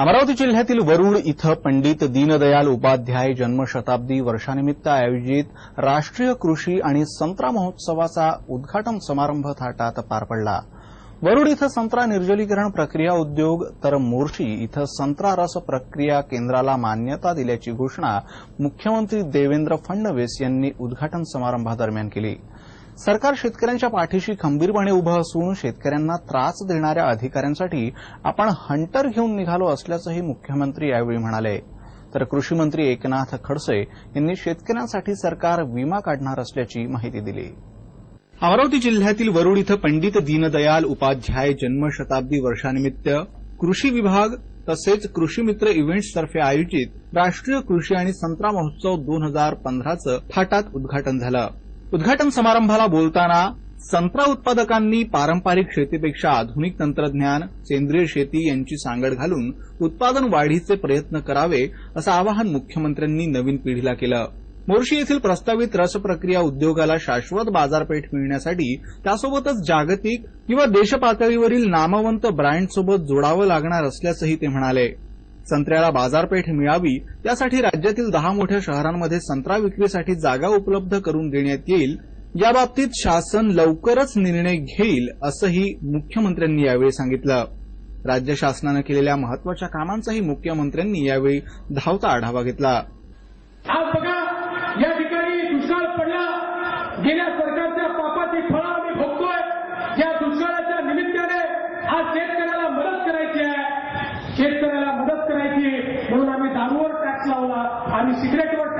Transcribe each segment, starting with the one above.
अमरावती जिल्ह्यातील वरुड इथं पंडित दीनदयाल उपाध्याय जन्मशताब्दी वर्षानिमित्त आयोजित राष्ट्रीय कृषी आणि संत्रा महोत्सवाचा उद्घाटन समारंभ थाटात पार पडला. वरुड इथं संत्रा निर्जलीकरण प्रक्रिया उद्योग तर मोर्शी इथं संत्रा रस प्रक्रिया केंद्राला मान्यता दिल्याची घोषणा मुख्यमंत्री देवेंद्र फडणवीस यांनी उद्घाटन समारंभादरम्यान केली. सरकार शेतकऱ्यांच्या पाठीशी खंबीरपणे उभं असून शेतकऱ्यांना त्रास देणाऱ्या अधिकाऱ्यांसाठी आपण हंटर घेऊन निघालो असल्याचंही मुख्यमंत्री यावेळी म्हणाले. तर कृषी मंत्री एकनाथ खडसे यांनी शेतकऱ्यांसाठी सरकार विमा काढणार असल्याची माहिती दिली. अमरावती जिल्ह्यातील वरुड इथं पंडित दीनदयाल उपाध्याय जन्मशताब्दी वर्षानिमित्त कृषी विभाग तसेच कृषी मित्र इव्हेंट्सतर्फे आयोजित राष्ट्रीय कृषी आणि संत्रा महोत्सव दोन हजार पंधराचं थाटात उद्घाटन झालं. उद्घाटन समारंभाला बोलताना संत्रा उत्पादकांनी पारंपरिक शेतीपेक्षा आधुनिक तंत्रज्ञान सेंद्रिय शेती यांची सांगड घालून उत्पादन वाढीचे प्रयत्न करावे असं आवाहन मुख्यमंत्र्यांनी नवीन पिढीला केलं. मोर्शी येथील प्रस्तावित रसप्रक्रिया उद्योगाला शाश्वत बाजारपेठ मिळण्यासाठी त्यासोबतच जागतिक किंवा देशपातळीवरील नामवंत ब्रँडसोबत जोडावं लागणार असल्याचंही ते म्हणाले. संत्र्याला बाजारपेठ मिळावी यासाठी राज्यातील दहा मोठ्या शहरांमध्ये संत्रा विक्रीसाठी जागा उपलब्ध करून देण्यात येईल. याबाबतीत शासन लवकरच निर्णय घेईल असंही मुख्यमंत्र्यांनी यावेळी सांगितलं. राज्य शासनानं केलेल्या महत्त्वाच्या कामांचाही मुख्यमंत्र्यांनी यावेळी धावता आढावा घेतला.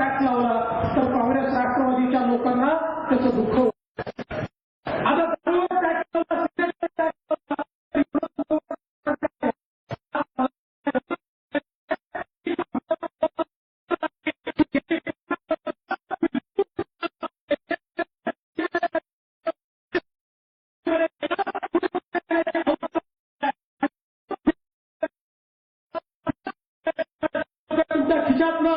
सिगरेटवर टॅक्स लावला तर काँग्रेस राष्ट्रवादीच्या लोकांना त्याचं दुःख होतं. आता दारूवर टॅक्स लावला सिगरेटवर टॅक्स तुमच्या खिशातनं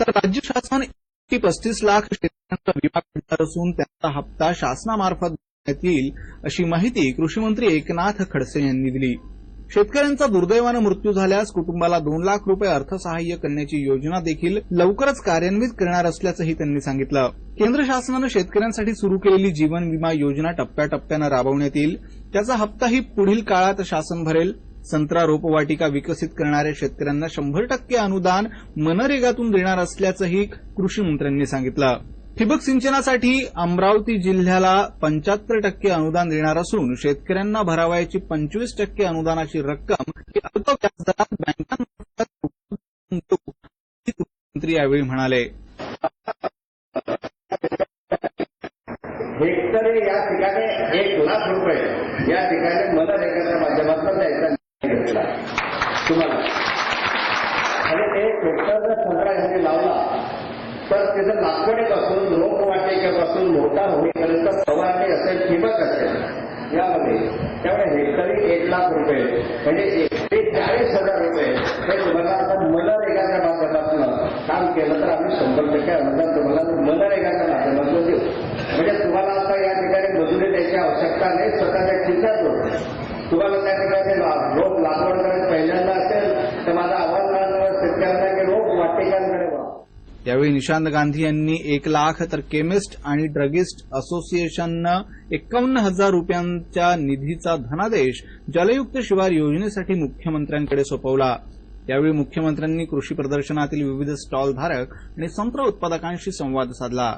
तर राज्य शासन एकशे पस्तीस लाख शेतकऱ्यांचा विमा काढणार असून त्याचा हप्ता शासनामार्फत देण्यात येईल अशी माहिती कृषीमंत्री एकनाथ खडसे यांनी दिली. शेतकऱ्यांचा दुर्दैवानं मृत्यू झाल्यास कुटुंबाला दोन लाख रुपये अर्थसहाय्य करण्याची योजना देखील लवकरच कार्यान्वित करणार असल्याचंही त्यांनी सांगितलं. केंद्र शासनानं शेतकऱ्यांसाठी सुरू केलेली जीवन विमा योजना टप्प्याटप्प्यानं राबवण्यात येईल. त्याचा हप्ताही पुढील काळात शासन भरेल. संत्रा रोपवाटिका विकसित करणाऱ्या शेतकऱ्यांना शंभर टक्के अनुदान मनरेगातून देणार असल्याचंही कृषी मंत्र्यांनी सांगितलं. ठिबक सिंचनासाठी अमरावती जिल्ह्याला पंच्याहत्तर टक्के अनुदान देणार असून शेतकऱ्यांना भरावयाची पंचवीस टक्के अनुदानाची रक्कम ही अल्प व्याजदरात बँकांमार्फत मंत्री यावेळी म्हणाले. हेक्टरी या ठिकाणी एक लाख रुपये या ठिकाणी मनरेगाच्या माध्यमातून द्यायचा निर्णय घेतला तुम्हाला आणि एक हेक्टर जर संत्रा यांनी लावला त्याचं तिथं लागवडीपासून मोठा होईपर्यंत सवाटे असेल ठिबक असेल. यामध्ये त्यामुळे हेक्टरी एक लाख रुपये म्हणजे एकशे चाळीस हजार रुपये. हे तुम्हाला आता मनरेगाच्या माध्यमातून काम केलं तर आम्ही शंभर टक्के अनुदान तुम्हाला मनरेगाच्या यावेळी निशांत गांधी यांनी एक लाख तर केमिस्ट आणि ड्रगिस्ट असोसिएशननं एकावन्न हजार रुपयांच्या निधीचा धनादेश जलयुक्त शिवार योजनेसाठी मुख्यमंत्र्यांकडे सोपवला. यावेळी मुख्यमंत्र्यांनी कृषी प्रदर्शनातील विविध स्टॉलधारक आणि संत्र उत्पादकांशी संवाद साधला.